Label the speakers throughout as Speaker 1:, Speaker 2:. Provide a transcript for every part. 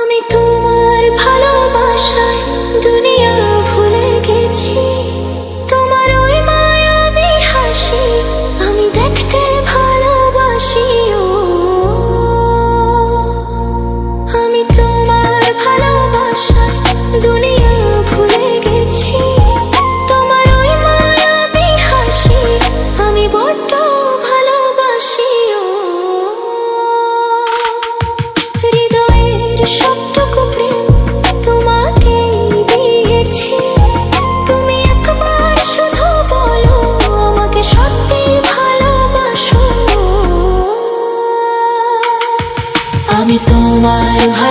Speaker 1: আমি তোমার ভালোবাসায় দুনিয়া ভুলে গেছি।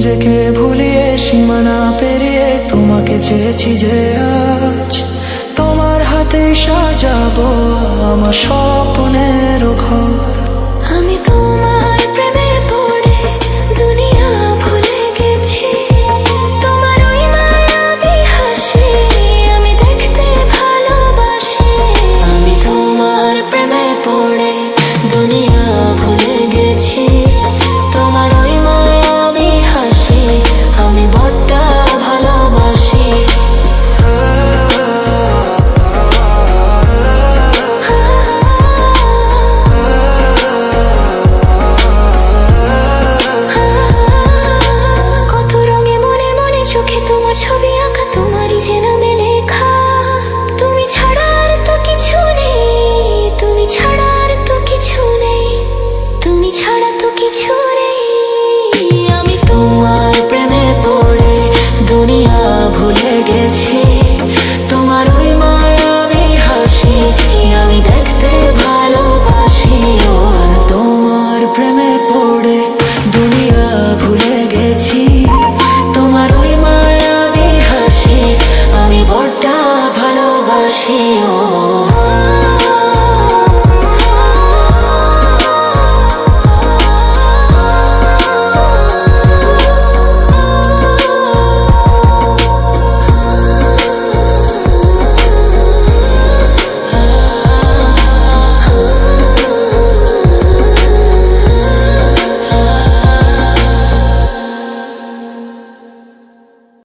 Speaker 2: নিজেকে ভুলিয়ে সীমানা পেরিয়ে তোমাকে চেয়েছি যে আজ তোমার হাতে সাজাবো আমার স্বপ্নের ঘর।
Speaker 1: আমি তোমার প্রেমে পড়ে দুনিয়া ভুলে গেছি। তোমার ওই হাসি আমি দেখতে ভালোবাসি। আমি তোমার প্রেমে পড়ে দুনিয়া ভুলে গেছি।